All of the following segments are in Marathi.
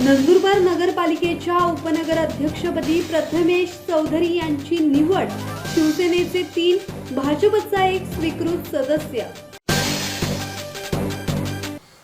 नंदुरबार नगरपालिकेच्या उपनगर अध्यक्षपदी प्रथमेश चौधरी यांची निवड शिवसेनेचे तीन भाजपचा एक स्वीकृत सदस्य.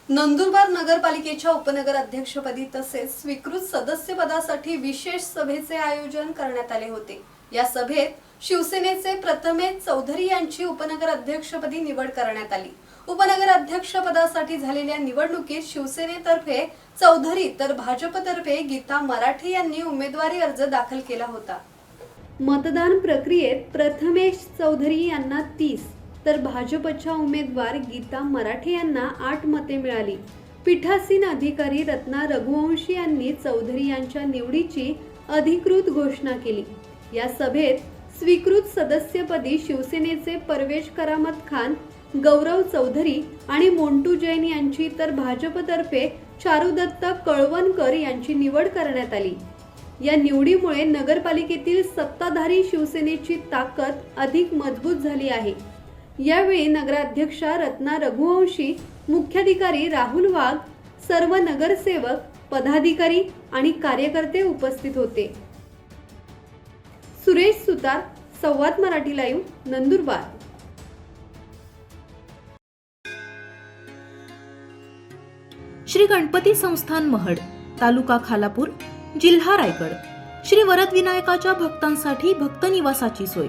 नंदुरबार नगरपालिकेच्या उपनगर अध्यक्षपदी तसेच स्वीकृत सदस्यपदासाठी विशेष सभेचे आयोजन करण्यात आले होते. या सभेत शिवसेनेचे प्रथमेश चौधरी यांची उपनगर अध्यक्षपदी निवड करण्यात आली. उपनगर अध्यक्षपदासाठी झालेल्या निवडणुकीत शिवसेनेतर्फे चौधरी तर भाजपतर्फे गीता मराठे यांनी उमेदवारी अर्ज दाखल केला होता. मतदान प्रक्रियेत प्रथमेश चौधरी यांना तीस तर भाजपच्या उमेदवार गीता मराठे यांना आठ मते मिळाली. पीठासीन अधिकारी रत्ना रघुवंशी यांनी चौधरी यांच्या निवडीची अधिकृत घोषणा केली. या सभेत स्वीकृत सदस्यपदी शिवसेनेचे परवेश करामत खान गौरव चौधरी आणि मोंटू जैन यांची तर भाजपतर्फे चारुदत्त कळवणकर यांची निवड करण्यात आली. या निवडीमुळे नगरपालिकेतील सत्ताधारी शिवसेनेची ताकद अधिक मजबूत झाली आहे. यावेळी नगराध्यक्षा रत्ना रघुवंशी मुख्याधिकारी राहुल वाघ सर्व नगरसेवक पदाधिकारी आणि कार्यकर्ते उपस्थित होते. सुरेश सुतार संवाद मराठी लाईव्ह नंदुरबार. श्री गणपती संस्थान महड तालुका खालापूर जिल्हा रायगड. श्री वरद विनायकाच्या भक्तांसाठी भक्त निवासाची सोय.